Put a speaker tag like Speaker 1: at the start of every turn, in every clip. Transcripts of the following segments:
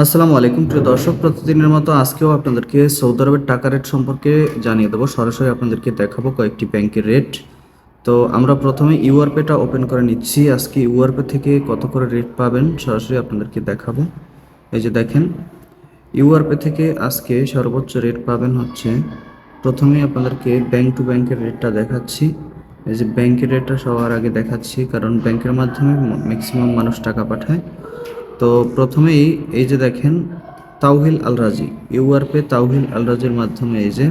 Speaker 1: আসসালামু আলাইকুম, প্রিয় দর্শক। প্রতিদিনের মতো আজকেও আপনাদেরকে সৌদি আরবের টাকা রেট সম্পর্কে জানিয়ে দেবো। সরাসরি আপনাদেরকে দেখাবো কয়েকটি ব্যাংকের রেট। তো আমরা প্রথমে ইউআরপেটা ওপেন করে নিচ্ছি। আজকে ইউআরপে থেকে কত করে রেট পাবেন সরাসরি আপনাদেরকে দেখাবো। এই যে দেখেন, ইউআরপে থেকে আজকে সর্বোচ্চ রেট পাবেন হচ্ছে, প্রথমে আপনাদেরকে ব্যাংক টু ব্যাংকের রেটটা দেখাচ্ছি। এই যে ব্যাংকের রেটটা সবার আগে দেখাচ্ছি, কারণ ব্যাংকের মাধ্যমে ম্যাক্সিমাম মানুষ টাকা পাঠায়। তো প্রথমেই এই যে দেখেন তাওহিল আল রাজি ইউআরপে তাওহিল আল রাজির মাধ্যমে এই যে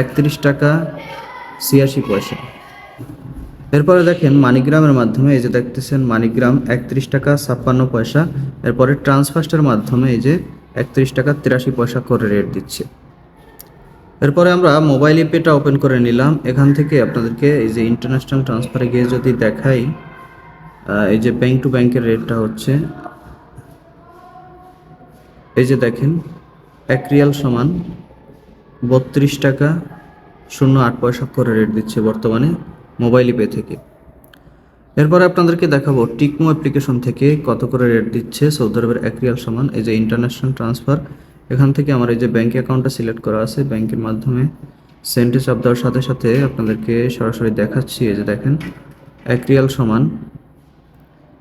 Speaker 1: একত্রিশ টাকা ছিয়াশি পয়সা। এরপরে দেখেন মানিগ্রামের মাধ্যমে এই যে দেখতেছেন মানিগ্রাম একত্রিশ টাকা ছাপ্পান্ন পয়সা। এরপরে ট্রান্সফাস্টের মাধ্যমে এই যে একত্রিশ টাকা তিরাশি পয়সা করে রেট দিচ্ছে। এরপরে আমরা মোবাইল পেটা ওপেন করে নিলাম। এখান থেকে আপনাদেরকে এই যে ইন্টারন্যাশনাল ট্রান্সফারে গিয়ে যদি দেখাই এই যে ব্যাংক টু ব্যাংকের রেটটা হচ্ছে এই যে দেখেন, এক রিয়াল সমান বত্রিশ টাকা শূন্য আট পয়সা করে রেট দিচ্ছে বর্তমানে মোবাইল পে থেকে। এরপরে আপনাদেরকে দেখাবো টিকমো অ্যাপ্লিকেশন থেকে কত করে রেট দিচ্ছে সৌদি আরবের এক রিয়াল সমান। এই যে ইন্টারন্যাশনাল ট্রান্সফার এখান থেকে আমার এই যে ব্যাঙ্ক অ্যাকাউন্টটা সিলেক্ট করা আছে ব্যাংকের মাধ্যমে সেন্টে চাপ দেওয়ার সাথে সাথে আপনাদেরকে সরাসরি দেখাচ্ছি। এই যে দেখেন, এক রিয়াল সমান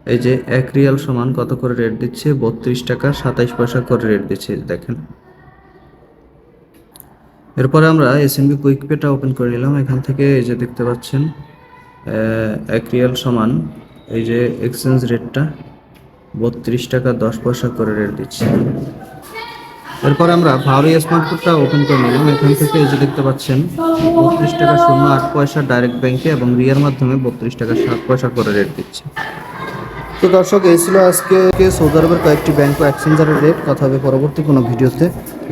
Speaker 1: এই যে এক রিয়াল সমান কত করে রেট দিচ্ছে? বত্রিশ টাকা সাতাইশ পয়সা করে রেট দিচ্ছে, দেখেন। এরপরে আমরা এসএমবি কুইক পেটা ওপেন করে নিলাম। এখান থেকে এই যে দেখতে পাচ্ছেন এক রিয়াল সমান এই যে এক্সচেঞ্জ রেটটা বত্রিশ টাকা দশ পয়সা করে রেট দিচ্ছে। এরপরে আমরা ভাওরি স্মার্টফোনটা ওপেন করে নিলাম। এখান থেকে এই যে দেখতে পাচ্ছেন, বত্রিশ টাকা শূন্য আট পয়সা ডাইরেক্ট ব্যাংকে এবং রিয়ার মাধ্যমে বত্রিশ টাকা সাত পয়সা করে রেট দিচ্ছে। তো দর্শক, এই ছিল আজকে সৌদি আরবের কয়েকটি ব্যাংক ও এক্সচেঞ্জারের রেট কথা হবে পরবর্তী কোনো ভিডিওতে।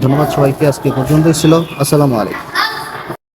Speaker 1: ধন্যবাদ সবাইকে, আজকে পর্যন্ত ছিল। আসসালামু আলাইকুম।